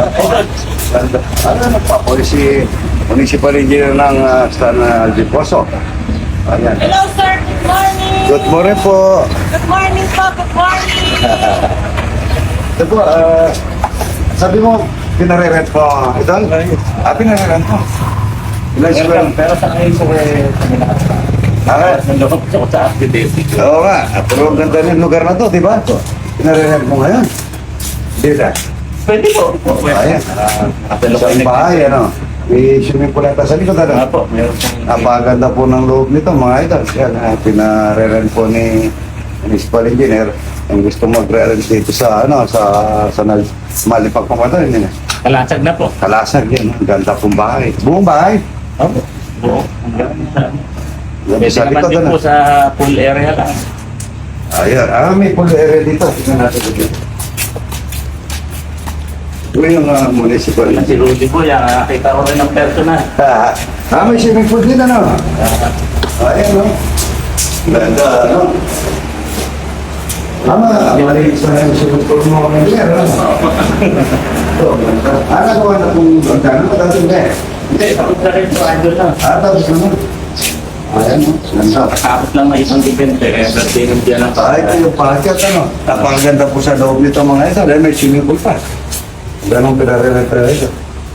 Ano nagpapoy si Municipal Engineer ng uh, San uh, Aljiposo. Ayan. Hello, sir. Good morning. Good morning po. Good morning po. Good morning. Ito po, ah, sabi mo, pinare-rent ko ito? Ah, pinare-rent ko. Ilan square? Pero sa ngayon ko eh. Ah, Nandun ako sa affidavit. oo nga. Ah, Pero ang ganda ng lugar na to, di ba? Pinare-rent mo ngayon. Di ba? Pwede po. Ayan. Sa kayo bahay, ano? May swimming pool ata sa likod, ano? po, meron pong... Napakaganda po ng loob nito, mga idol. Yan, ah, pinare-rent po ni municipal engineer ang gusto mag-rent dito sa ano sa sa Nal- Malipag pa ba ito? Hindi na. Kalasag na po. Kalasag yan. Ang ganda pong bahay. Buong bahay. Opo. Buo. Hanggang sa... Yan, Pwede sa naman likod, din ano? po sa pool area lang. Ayan. Ah, may pool area dito. Tingnan natin dito. Ito yung uh, municipal. Si Rudy po, yan, nakakita ko rin ng personal. Ah, ah, may swimming pool din, ano? Ah, Ayan, no? Ganda, ano? Tama, malinis na yung swimming pool mo ngayon, ano? Ito, ganda. Ah, nagawa na kung ganda. Ano, dati ba eh? Hindi, tapos na rin po, idol na. Ah, tapos naman. Ayan, no? Ganda. Tapos lang na isang depende, kaya dating dyan ang Ah, ito yung packet, ano? Napakaganda po sa loob nito mga ito. Dahil may swimming pool pa. Ganong pinare-refer ito.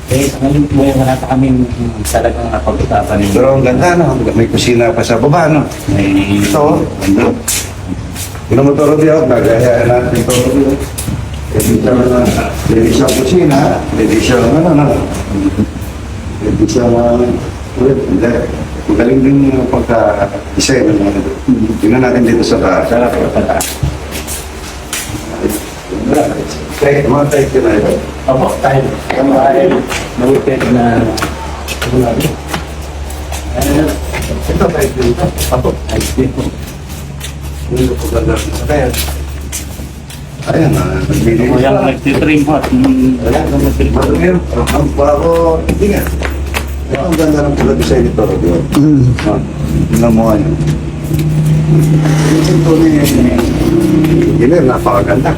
Eh, ngayon po yung wala pa kami talagang napag-usapan nito. Pero ang ganda, no? May kusina pa sa baba, no? May... Ito, oh. ganda. Kung mo toro diyo, nagaya natin ito. Pwede siya na, pwede siya kusina, pwede siya ano, ano. Pwede siya na, hindi. Magaling din yung pagka-design ito. Tingnan natin dito sa taas. Sarap po sa taas. Take, mga take na ito. Opo, tayo. Ang bahay, na-weekend na... Ayun. Ito, take dito. Opo, ayos din po. Hindi ko ganda. Kaya, ayan, ah, nagbili yung nagtitrim hot. Mm, Wala kang nagtitrim. Meron, ang bago, hindi nga. Ito ang ganda ng design nito, di ba? Ah, Tingnan mo ano. Yung pinto ni engineer, napakaganda.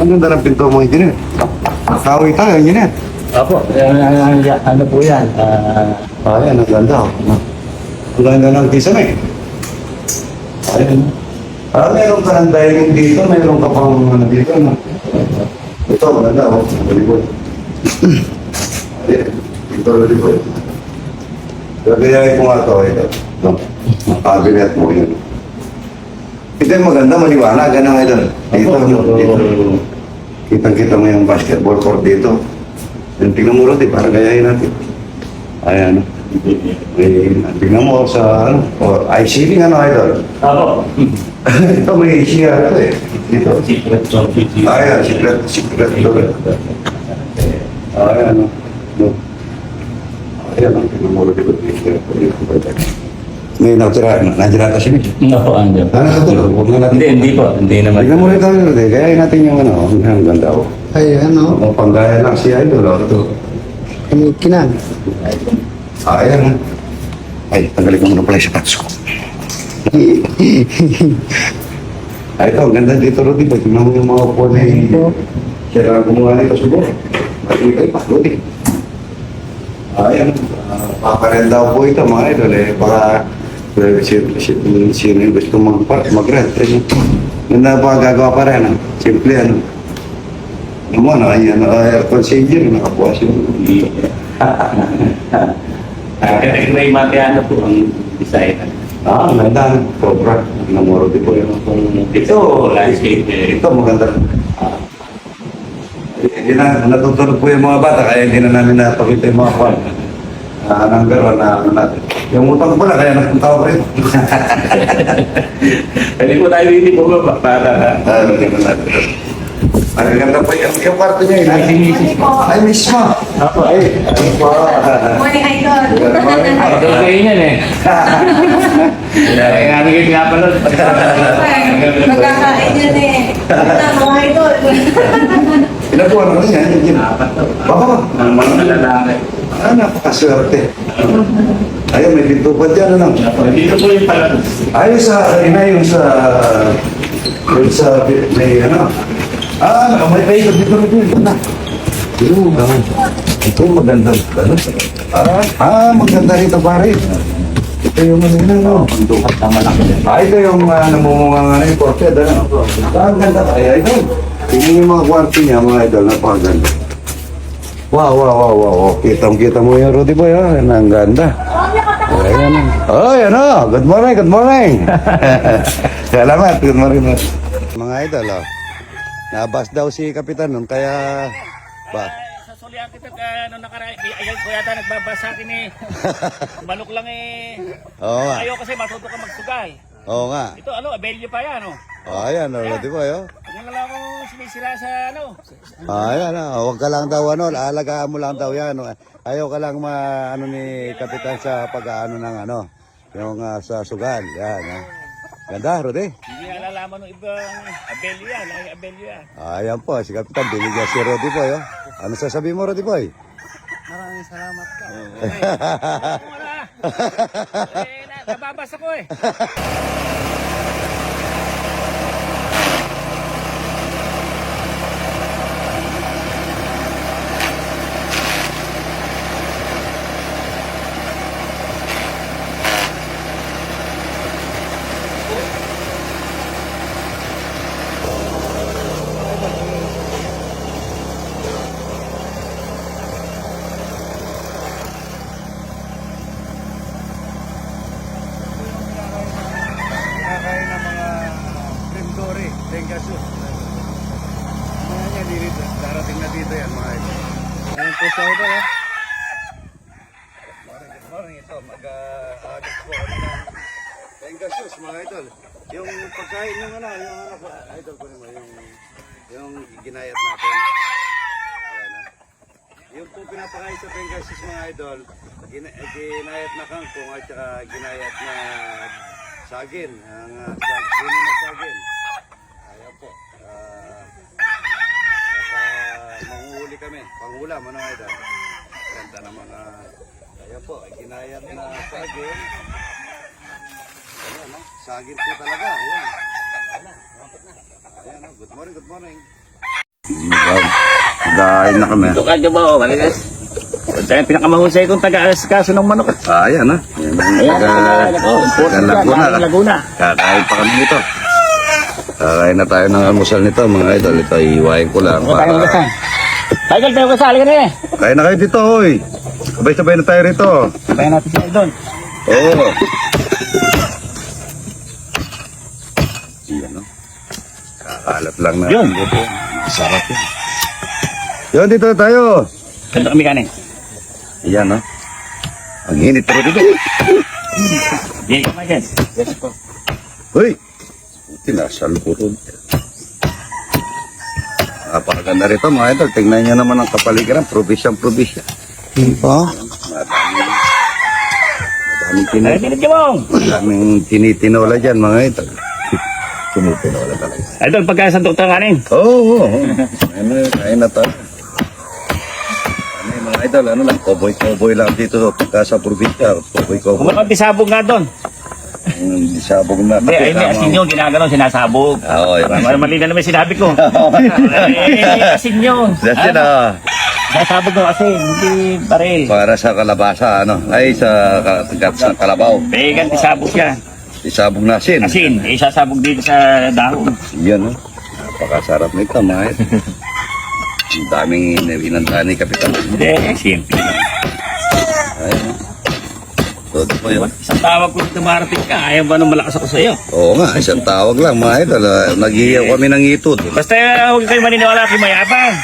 Ang ganda ng pinto mo, engineer. Kawi tayo, engineer. Eh, ano po yan? Ah, Ayan, ang ganda. oh. Ang ganda ng kisame. Ayan. Ah, meron ka ng dining dito, meron ka pang ano dito, no? Ito, maganda, oh. Volleyball. Ayan, ito, volleyball. Gagayahin ko nga ito, ito. No? Ang cabinet mo yun. Ito yung maganda, maliwanag, nga ito? Dito, no? Dito. Kitang-kita mo yung basketball court dito. Yung tingnan mo rin, para gayahin natin. Ayan, may, tingnan mo sa, ano, o, ICD nga, no, idol? Opo. ito may siya, ito eh. Dito. Secret Sophie. Ayan, secret, secret door. Ayan, no. Ayan, ang tingnan mo rin dito. May nakatira, nandiyan natin si Mitch. Andyan. Ano sa tulo? Huwag na natin. Hindi, hindi po. Hindi naman. Tingnan mo rin tayo, eh. Gayahin natin yung ano, ang ganda ko. Ay, ano, Ang panggaya lang si Idol, oh. Ito. kinikinan. Ah, ayan, ha. Ay, tanggalin ko muna pala yung sapatos ko. Ay, ito, ang ganda dito, Rudy. Ba't tingnan mo yung mga upo na yung... Siya lang gumawa nito siguro. Hindi kayo pa, Rudy? Ayan, uh, paparen daw po ito, mga idol, eh. Baka, eh, sino, sino, sino yung gusto mag mag-rent. Eh. Ganda pa gagawa pa rin, ah. Simple, ano. Ano mo, ano, ayan, uh, aircon sa yung... Ah, Kaya Ray Mateano po ang designer. Ah, ang ganda. Sobra. Namoro din po yun. Ito, landscape eh. ito maganda. Ah, Hindi na, natutulog po yung mga bata, kaya hindi na namin napakita yung mga kwan. Ah, number one na ano natin. Yung utang ko pala, kaya nagpunta ako rin. Pwede po tayo hindi po ba para Ah, hindi na natin. Ang ganda po yung, yung kwarto niya. Ay, si Ay, Mrs. ay mismo. Opo. Ay, ano po. Morning, Idol. Morning. Idol kayo niyan eh. Kaya namin kayo pinapanood. Magkakain yan eh. Ito, mga Idol. Ilan po ano niya? Yun. Apat. Baka Ang mga lalaki. Ah, napakaswerte. Ayun, may pinto pa dyan, ano? Dito po yung pala. Ayos sa kanina yung sa yung sa may ano. Ah, may paikot dito rin dito na. Ah. Ito maganda. Ano? Ah, ah, maganda rito pare. Ito yung ano yun, ano? Ang dukat na malaki. Ah, ito yung uh, namumunga nga na yung portrait, ano? Ah, ang ganda kaya ito. Tingnan yung mga kwarto niya, mga idol, napakaganda. Wow, wow, wow, wow, wow. Kitang-kita mo yung Rudy Boy, ha? Ang ganda. Ayan. Oh, yan o. Good morning, good morning. Salamat, good morning. Mga idol, oh. Nabas daw si Kapitan nun, kaya... Ba? Sa sulihan kita ka nung nakaraan, ayun ko yata nagbabasa akin eh. Manok lang eh. Oo nga. Ayaw kasi matuto ka magsugay. Oo nga. Ito ano, abelyo pa yan oh. Oh, ayan, oh, Rudy Boy, oh. Akong sinisira sa ano. Ah, ayan, ah. Huwag ka lang daw, ano, alagaan mo lang daw yan. Ayaw ka lang ma, ano ni Kapitan sa pag-ano ng, ano, yung ah, sa sugal. Yan, ah. Ganda, Rudy. Hindi nga nalalaman ng ibang abelyo yan. Ay, abelyo yan. Ayan po, si Kapitan, binigyan si Rudy Boy, oh. Ano sasabihin mo, Rudy Boy? Maraming salamat ka. Ano na? Eh, na- nababasa ko eh. Kakain ng mga kremdori, tengasus. Mga niya dito, darating na dito yan mga ito. Sa ito, ha? Morning, morning ito. Mag-aadit po kami ng tengasus, mga idol. Yung pagkain yung ano, yung ano, idol ko naman, yung, yung ginayat natin. Ayan, ha? Yung po pinapakain sa Pengasus mga idol, eh, ginayat na kangkong at saka ginayat na sagin. Ang uh, sagin na sagin. Ayan po. Ah, at uh, Panghulam, ano mga idol? Ganda ng mga... Ayan po, ginayat na sagin. Ayan, no? Sagin po talaga. Ayan. Ayan, no? good morning, good morning. Dahil na kami. Ito ka ba? Maligas. Ito yung pinakamahusay kong taga-asikaso ng manok. Ah, ayan ha. Ayan ang Ayan, taga- oh, taga Laguna. Laguna. Kakain pa kami nito. Kakain na tayo ng almusal nito, mga idol. Ito, iiwain ko lang. Ito tayo magkasal. Michael, tayo kasali ka na eh. Kain na kayo dito, hoy. Sabay-sabay na tayo rito. Sabayan natin siya doon. Oo. Iyan, no? Kakalat lang na. Yun. Sarap yun. Yun, dito tayo. Ganito kami kanin. Iyan, no? Ang init pero dito. Yes, Michael. Yes po. Hoy! Tinasal ko ron. Napakaganda rito mga idol. Tingnan nyo naman ang kapaligiran. Probisyang probisya. Hindi po. Madaming, madaming, madaming tinitinola dyan mga idol. Tinitinola talaga. Idol, pagka sa doktor kanin. Oo, oo. oo. Ano, kain na tayo. Ano mga idol, ano lang, koboy-koboy lang dito pagka sa probinsya. Koboy-koboy. Kumakanti sabog nga doon. Hindi sabog na. Hindi, ay, may asin yun. Ginagano, sinasabog. Oo, yun. Mal- Mali na naman sinabi ko. Eh, asin yun. That's it, ah. Sinasabog ng asin, hindi baril. Para sa kalabasa, ano? Ay, sa, ka- ka- sa kalabaw. Eh, ganti sabog siya. Isabog na asin. Asin, eh, sasabog dito sa dahon. Yan, no? Napakasarap nito, idol. Ang daming inanda ni Kapitan. Hindi, simple. No? Todo po yun. Isang tawag ko dito marating ka, ayaw ba nung malakas ako sa iyo? Oo nga, isang tawag lang, mga idol. Ah, Nag-iiyaw kami ng itod. Basta uh, huwag kayo maniniwala kay mayabang.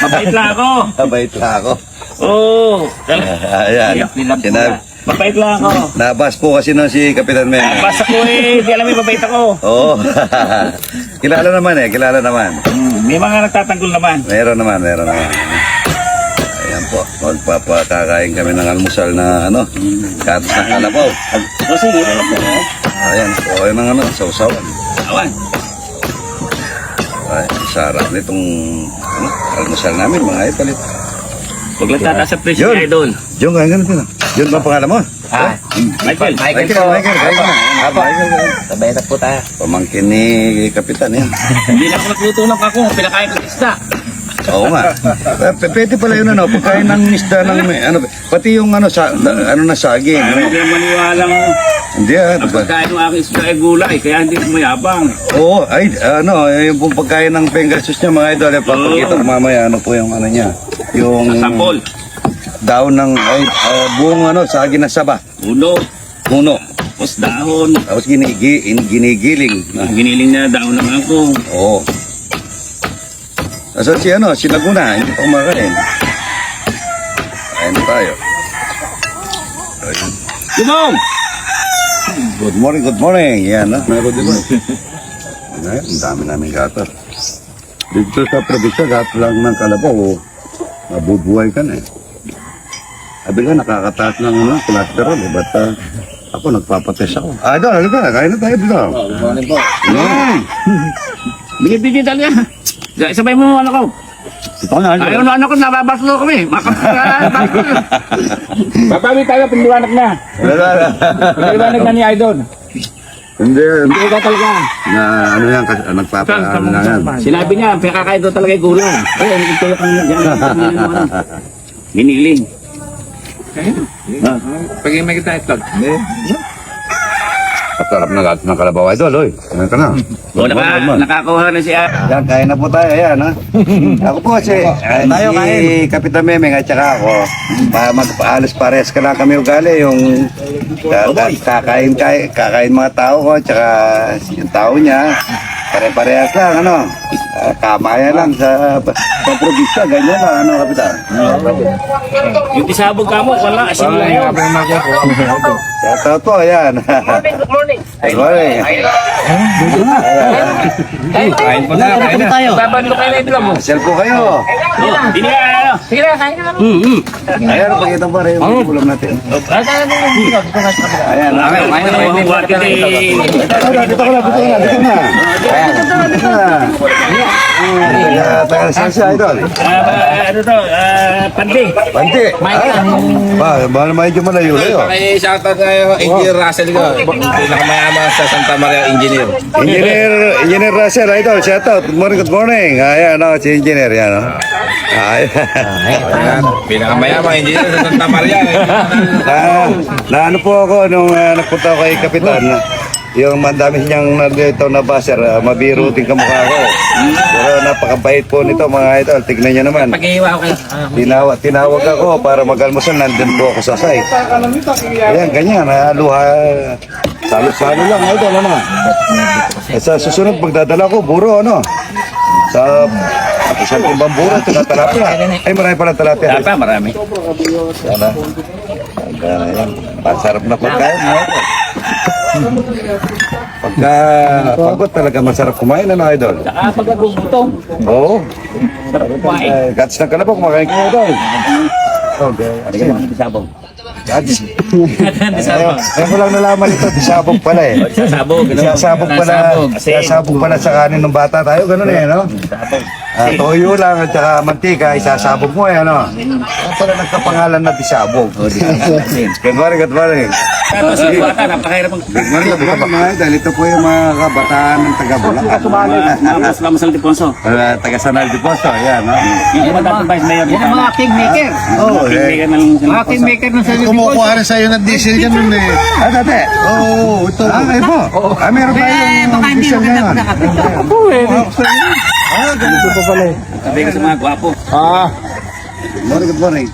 Mabait lang ako. Mabait lang ako. Oo. Ayan. Nilab ko Sinab- na. Mabait lang ako. Nabas po kasi nun si Kapitan Men. Basta ko eh, di alam mo mabait ako. Oo. kilala naman eh, kilala naman. Hmm, may mga nagtatanggol naman. Meron naman, meron naman. Ayan po, magpapakakain kami ng almusal na ano, katas na kalabaw. O sige, ko. Ayan, po ay ng ano, sausawan. Awan. Ay, sarap nitong ano, almusal namin, mga ipalit. Huwag lang tataas sa presyo Yun. niya idol. Yung kain ka na sila. Yun ba ang pangalan mo? Ha? Michael. Michael, Michael, ka na. Michael, kain. Sabay na po tayo. Pamangkin ni Kapitan yan. Hindi na ako nagluto ng ako, pinakain ko ng isda. Oo nga. Eh, p- Pwede pala yun ano, pagkain ng isda ng may- ano, pati yung ano sa ano na saging. Ano? hindi maniwalang Hindi ah. ang pagkain ng aking isda ay gulay, kaya hindi ko mayabang. Oo, ay ano, yung pong pagkain ng Pegasus niya mga idol, eh, papakita ko mamaya ano po yung ano niya. Yung Sapol, daon ng ay ah, buong ano, saging na saba, ulo, puno. tapos dahon, Tapos ginigi, in- ginigiling. ah, giniling na daon ng angkong. Oo. Nasa si ano, si Laguna, hindi pa kumakain. Kain tayo. Ayun. Dumong! Good morning, good morning. Yan, no? Meron din ba? Ngayon, ang dami namin gato. Dito sa probinsya, gato lang ng kalabaw. oh. Mabubuhay ka na eh. Sabi ka, nakakataas ng ano, cholesterol eh. Ba't ah, ako nagpapatest ako? Ah, doon, halika, kain na tayo dito. Mm. Bigyan-bigyan talaga. Sabay mo ano ko. Ito na, ano? Ayaw na ano ko, nababaslo kami. Makapagpapaslo. Babawi tayo, pinliwanag na. Pinliwanag na ni Idol. Hindi, hindi. Hindi ka talaga. Na ano yan, kasi ah, nagpapaano na yan. Sinabi niya, pinakakain daw talaga yung gulang. Ay, ano ito yung ano. Giniling. Pag may kita itlog. Kasarap na gato ng kalabaw, idol, oy. Ano ka na? O, naka, nakakuha na siya. Yan, kain na po tayo, yan, ha? ako po si, eh, Tayo, si kain. Kapitan Memeng at saka ako, pa, magpaalas pares ka lang kami ugali, yung ka, ka- kakain, kakain, kakain mga tao ko, at saka yung tao niya, pare-parehas lang, ano? Uh, kamaya lang sa, sa probinsya, ganyan lang, ano, Kapitan? Yung isabog ka mo, wala. Asin lang yun. Yan. Good morning. Good morning. Kain po na, kain na. kayo na mo. Po kayo. Oh, Hindi na, ano. Sige na, kain ka na. Ayan, pakita pa rin yung ulam natin. Ayan. Dito na, dito na, dito na. Ayan, na. Taga- Taga saan siya, idol? Ah, ano to, ah, pandi. Bante. Ba, ba naman medyo malayo layo. May shoutout tayo, Engineer Russell ko. Pinakamayaman sa Santa Maria Engineer. Engineer, Engineer Russell, idol, shout out. Good morning, good morning. Ayan, oh, si Engineer, yan, oh. Ayan. Ayan, Pinakamayaman Engineer sa Santa Maria. na, na ano po ako nung ah, nagpunta kay Kapitan, yung mandami niyang nandito na baser, uh, mabiro din kamukha ko. Pero napakabait po nito mga idol, tignan niyo naman. Pag-iwa ko kayo. Tinawag, tinawag ako para mag-almusal, nandun po ako sa site. Ayan, ganyan, ha, luha. Salo-salo lang, idol, ano? Eh, sa susunod, pagdadala ko, buro, ano? Sa isang timbang buro, tinatalapia. Ay, marami pala talapia. Tapa, marami. Yan ah. Yan, yan. Masarap na pagkain. no? Pagka pagod talaga masarap kumain, ano, idol? Saka pag nagugutom, Oo. sarap kumain. Eh, Gats ng kalabaw, kumakain ka, idol. Okay. Sige, sabog. Gats. Ayun, ayun ko lang nalaman ito, disabog pala eh. Sasabog. ano? Sasabog pala, Sasabog. Sasabog pala sa kanin ng bata tayo, ganun eh, no? sabog. Ah, toyo lang at saka mantika, isasabog mo eh, ano? Kaya pala nagkapangalan na disabog. Good morning, good morning. Tapos yung bata, napakahirap ang... Good morning, good morning mga idol. Ito po yung mga kabataan ng taga Bulacan. Tapos lang masal Diponso. Uh, taga Sanal de Posto, yan, no? Yung iba dapat vice mayor. Yan ang mga kingmaker. Oo, eh. Kaibigan ng Mga kingmaker ng San Kumukuha rin sa'yo ng diesel yan nun eh. Ah, dati? Oo, ito. Ah, may po. Ah, meron pa Eh, yung baka hindi diesel maganda ngayon. pagkakapit. Kaibigan sa mga gwapo. Ah, Good morning, good morning.